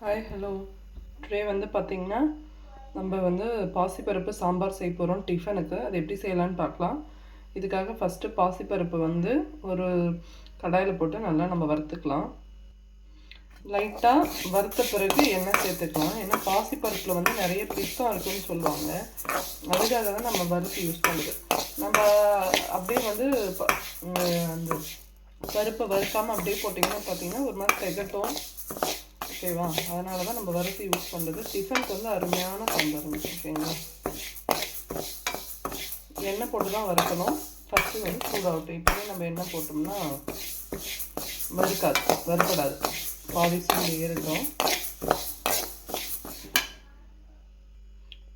Hi hello today வந்து பார்த்திங்கன்னா நம்ம வந்து பாசிப்பருப்பு சாம்பார் செய்ய போகிறோம் டிஃபனுக்கு அது எப்படி செய்யலான்னு பார்க்கலாம் இதுக்காக ஃபஸ்ட்டு பாசிப்பருப்பு வந்து ஒரு கடாயில் போட்டு நல்லா நம்ம வறுத்துக்கலாம். லைட்டாக வறுத்த பிறகு எண்ணெய் சேர்த்துக்கலாம். ஏன்னா பாசிப்பருப்பில் வந்து நிறைய பித்தம் இருக்குன்னு சொல்லுவாங்க. அதுக்காக தான் நம்ம வறுத்து யூஸ் பண்ணுறது நம்ம அப்படியே வந்து ப- அந்த பருப்பை வறுக்காமல் அப்படியே போட்டிங்கன்னா பார்த்தீங்கன்னா ஒரு மாதிரி திகட்டும். ஓகேவா அதனால தான் நம்ம வறுத்து யூஸ் பண்ணுறது டிஃபனுக்கு வந்து அருமையான சாம்பார் ஓகேங்களா எண்ணெய் போட்டு தான் வறுக்கணும். ஃபஸ்ட்டு வந்து சூடாகட்டும். இப்போவே நம்ம எண்ணெய் போட்டோம்னா வறுக்காது வறுப்படாது. பாதி சூடு ஏறிடும்.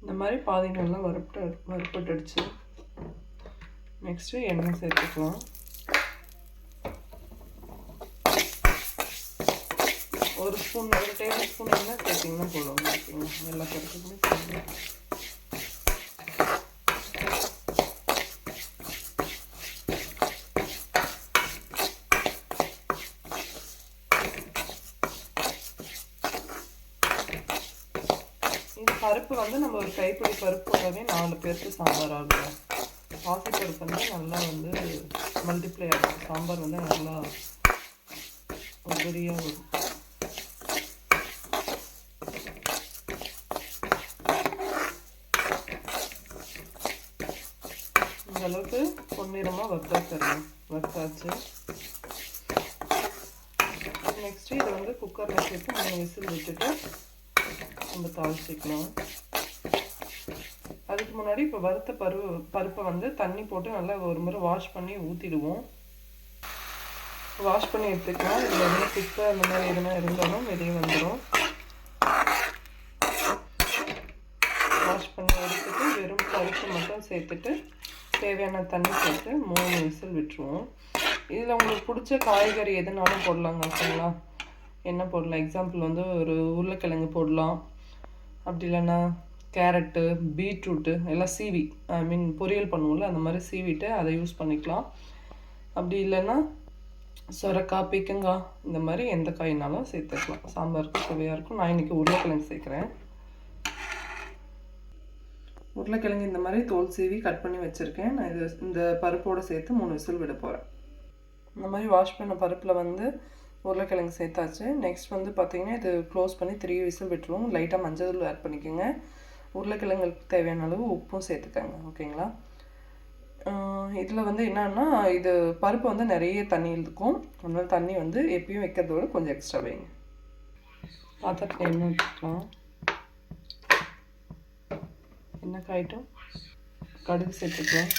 இந்த மாதிரி பாதி நல்லா வறுப்பட்டு வறுப்பட்டுடுச்சு. நெக்ஸ்ட்டு எண்ணெய் சேர்த்துக்கலாம். ஒரு ஸ்பூன் ஒரு டேபிள் ஸ்பூன் என்ன சேர்த்திங்கன்னா போடுவோம் ஓகேங்களா எல்லா கருத்துக்குமே சேர்த்துக்கலாம் இந்த பருப்பு வந்து நம்ம ஒரு கைப்பிடி பருப்பு போட்டாவே நாலு பேருக்கு சாம்பார் ஆகும் பாசி பருப்பு வந்து நல்லா வந்து மல்டிப்ளை ஆகும் சாம்பார் வந்து நல்லா உபரியாக வரும் அளவுக்கு பொன்னிறமாக வறுத்தா தரணும் வறுத்தாச்சு நெக்ஸ்ட்டு இதை வந்து குக்கரில் சேர்த்து மூணு விசில் விட்டுட்டு நம்ம தாளிச்சிக்கலாம் அதுக்கு முன்னாடி இப்போ வறுத்த பருப்பு பருப்பை வந்து தண்ணி போட்டு நல்லா ஒரு முறை வாஷ் பண்ணி ஊற்றிடுவோம் வாஷ் பண்ணி எடுத்துக்கலாம். இதில் எதுவும் குப்பை அந்த மாதிரி எதுனா இருந்தாலும் வெளியே வந்துடும் வாஷ் பண்ணி எடுத்துட்டு வெறும் பருப்பு மட்டும் சேர்த்துட்டு தேவையான தண்ணி சேர்த்து மூணு விசில் விட்டுருவோம். இதில் உங்களுக்கு பிடிச்ச காய்கறி எதுனாலும் போடலாங்க ஓகேங்களா? என்ன போடலாம்? எக்ஸாம்பிள் வந்து ஒரு உருளைக்கிழங்கு போடலாம். அப்படி இல்லைன்னா கேரட்டு பீட்ரூட்டு எல்லாம் சீவி ஐ மீன் பொரியல் பண்ணுவோம்ல அந்த மாதிரி சீவிட்டு அதை யூஸ் பண்ணிக்கலாம். அப்படி இல்லைன்னா சொரக்காய் பீக்கங்காய் இந்த மாதிரி எந்த காயினாலும் சேர்த்துக்கலாம். சாம்பாருக்கு சுவையாக இருக்கும். நான் இன்றைக்கி உருளைக்கிழங்கு சேர்க்குறேன். உருளைக்கிழங்கு இந்த மாதிரி தோல் சீவி கட் பண்ணி வச்சுருக்கேன். நான் இது இந்த பருப்போடு சேர்த்து மூணு விசில் விட போகிறேன் இந்த மாதிரி வாஷ் பண்ண பருப்பில் வந்து உருளைக்கிழங்கு சேர்த்தாச்சு. நெக்ஸ்ட் வந்து பார்த்தீங்கன்னா இது க்ளோஸ் பண்ணி த்ரீ விசில் விட்டுருவோம். லைட்டாக மஞ்சள் தூள் ஆட் பண்ணிக்கோங்க. உருளைக்கிழங்குக்கு தேவையான அளவு உப்பும் சேர்த்துக்கோங்க. ஓகேங்களா இதில் வந்து என்னன்னா இது பருப்பு வந்து நிறைய தண்ணி இருக்கும். அதனால தண்ணி வந்து எப்பயும் வைக்கிறதோட கொஞ்சம் எக்ஸ்ட்ரா வைங்க. பாத்திரத்தில் என்ன வச்சுக்கலாம் எண்ணெய் காயிட்டும்? கடுகு சேர்த்துக்கலாம்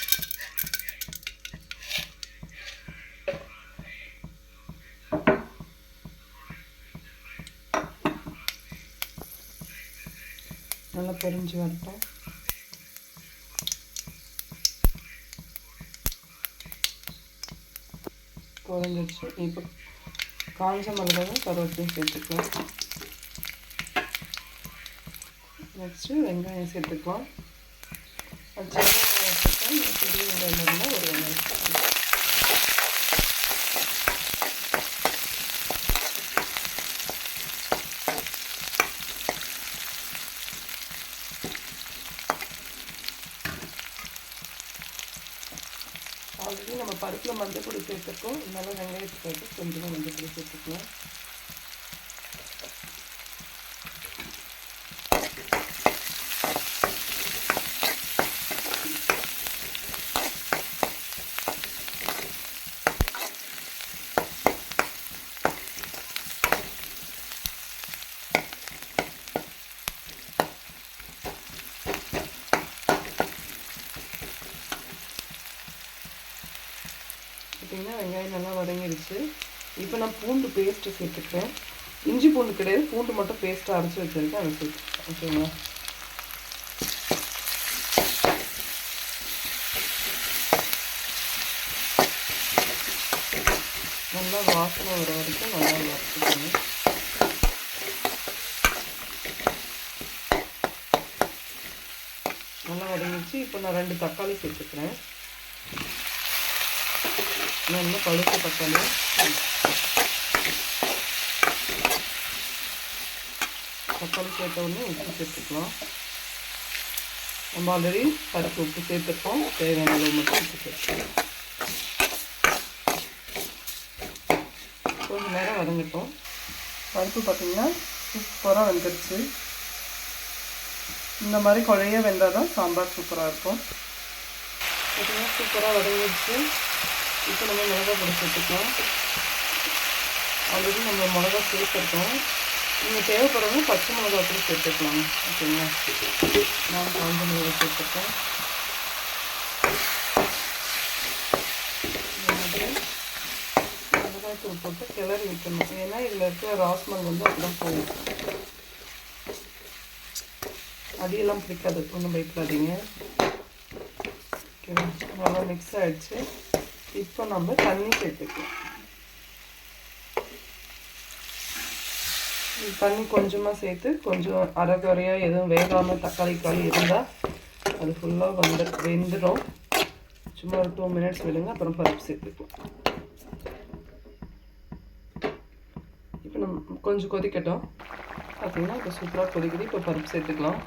நல்லா பொரிஞ்சு வரட்டும். பொரிஞ்சிடுச்சு. இப்போ காஞ்ச மிளகாவும் கருவேப்பிலையும் சேர்த்துக்கலாம். நெக்ஸ்ட்டு வெங்காயம் சேர்த்துக்கலாம் அது சின்ன வெங்காயம் பெரிய வெங்காயம் இருந்தால் ஒரு வெங்காயம் சேர்த்துக்கலாம் ஆல்ரெடி நம்ம பருப்பில் மஞ்சள் பொடி சேர்த்துருக்கோம். இருந்தாலும் வெங்காயத்துக்கு சேர்த்து கொஞ்சமாக மஞ்சள் பொடி சேர்த்துக்கலாம். பார்த்தீங்கன்னா வெங்காயம் நல்லா வதங்கிடுச்சு. இப்போ நான் பூண்டு பேஸ்ட்டு சேர்த்துக்கிறேன். இஞ்சி பூண்டு கிடையாது பூண்டு மட்டும் பேஸ்ட்டாக அரைச்சி வச்சுருக்கேன். அதை சேர்த்துக்கிறேன் ஓகேங்களா நல்லா வாசனை வர வரைக்கும் நல்லா வறுத்துக்கணும் நல்லா வதங்கிடுச்சு. இப்போ நான் ரெண்டு தக்காளி சேர்த்துக்கிறேன். நல்லா பழுத்து தக்காளி தக்காளி சேர்த்த உடனே உப்பு சேர்த்துக்கலாம். நம்ம ஆல்ரெடி பருப்பு உப்பு சேர்த்துருக்கோம். தேவையான அளவு மட்டும் உப்பு சேர்த்துக்கலாம். கொஞ்சம் நேரம் வதங்கட்டும். பருப்பு பார்த்திங்கன்னா சூப்பராக வெந்துருச்சு. இந்த மாதிரி குழைய வெந்தால் தான் சாம்பார் சூப்பராக இருக்கும். பார்த்திங்கன்னா சூப்பராக வதங்கிடுச்சு. இப்போ நம்ம மிளகா பொடி சேர்த்துக்கலாம். ஆல்ரெடி நம்ம மிளகா சேர்த்துருக்கோம். நீங்கள் தேவைப்படுறவங்க பச்சை மிளகா கூட சேர்த்துக்கலாம். ஓகேங்களா? நான் காஞ்ச மிளகா சேர்த்துருக்கேன். மிளகாய்த்தூள் போட்டு கிளறி வைக்கணும். ஏன்னா இதில் இருக்கிற ராஸ்மல் வந்து அப்படிதான் போகும். அடியெல்லாம் பிடிக்காது. ஒன்றும் பயப்படாதீங்க. ஓகேவா? நல்லா மிக்ஸ் ஆகிடுச்சு இப்போ நம்ம தண்ணி சேர்த்துக்கலாம். தண்ணி கொஞ்சமாக சேர்த்து கொஞ்சம் அரைக்குறையாக எதுவும் வேகாமல் தக்காளி காய் இருந்தால் அது ஃபுல்லாக வந்து வெந்துடும் சும்மா ஒரு டூ மினிட்ஸ் விடுங்க அப்புறம் பருப்பு சேர்த்துக்கலாம். இப்போ நம்ம கொஞ்சம் கொதிக்கட்டும். பார்த்திங்கன்னா இப்போ சூப்பராக கொதிக்குது. இப்போ பருப்பு சேர்த்துக்கலாம்.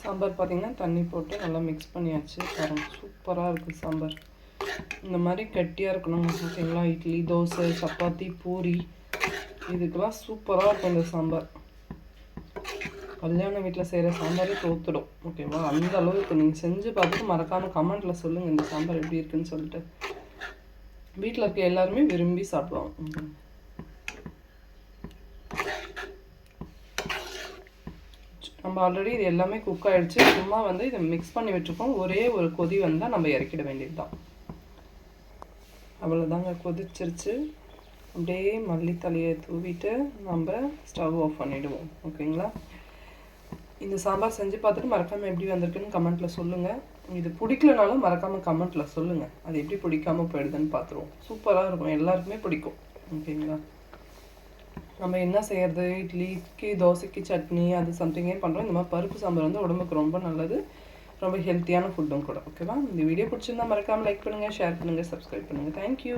சாம்பார் பார்த்திங்கன்னா தண்ணி போட்டு நல்லா மிக்ஸ் பண்ணியாச்சு. பாருங்க சூப்பராக இருக்குது சாம்பார். இந்த மாதிரி கட்டியாக இருக்கணும் ஓகேங்களா இட்லி தோசை சப்பாத்தி பூரி. இதுக்கெல்லாம் சூப்பராக இருக்கும் இந்த சாம்பார். கல்யாண வீட்டில் செய்கிற சாம்பாரே தோத்துடும். ஓகேவா? அந்த அளவுக்கு நீங்கள் செஞ்சு பார்த்துட்டு மறக்காமல் கமெண்ட்டில் சொல்லுங்கள் இந்த சாம்பார் எப்படி இருக்குன்னு சொல்லிட்டு. வீட்டில் இருக்க எல்லாருமே விரும்பி சாப்பிடுவாங்க. நம்ம ஆல்ரெடி இது எல்லாமே குக் ஆகிடுச்சு சும்மா வந்து இதை மிக்ஸ் பண்ணி விட்டுருக்கோம் ஒரே ஒரு கொதி வந்தால் நம்ம இறக்கிட வேண்டியது தான் அவ்வளோதாங்க கொதிச்சிருச்சு. அப்படியே மல்லித்தலையை தூவிட்டு நம்ம ஸ்டவ் ஆஃப் பண்ணிவிடுவோம் ஓகேங்களா? இந்த சாம்பார் செஞ்சு பார்த்துட்டு மறக்காமல் எப்படி வந்திருக்குன்னு கமெண்ட்டில் சொல்லுங்கள் இது பிடிக்கலனாலும் மறக்காமல் கமெண்ட்டில் சொல்லுங்கள் அது எப்படி பிடிக்காமல் போயிடுதுன்னு பார்த்துருவோம். சூப்பராக இருக்கும். எல்லாருக்குமே பிடிக்கும். ஓகேங்களா? நம்ம என்ன செய்கிறது இட்லிக்கு தோசைக்கு சட்னி அது சம்திங்கே பண்ணுறோம் இந்த மாதிரி பருப்பு சாம்பார் வந்து உடம்புக்கு ரொம்ப நல்லது. ரொம்ப ஹெல்த்தியான ஃபுட்டும் கூட. ஓகேவா இந்த வீடியோ பிடிச்சிருந்தா மறக்காமல் லைக் பண்ணுங்கள் ஷேர் பண்ணுங்கள் சப்ஸ்கிரைப் பண்ணுங்கள் தேங்க்யூ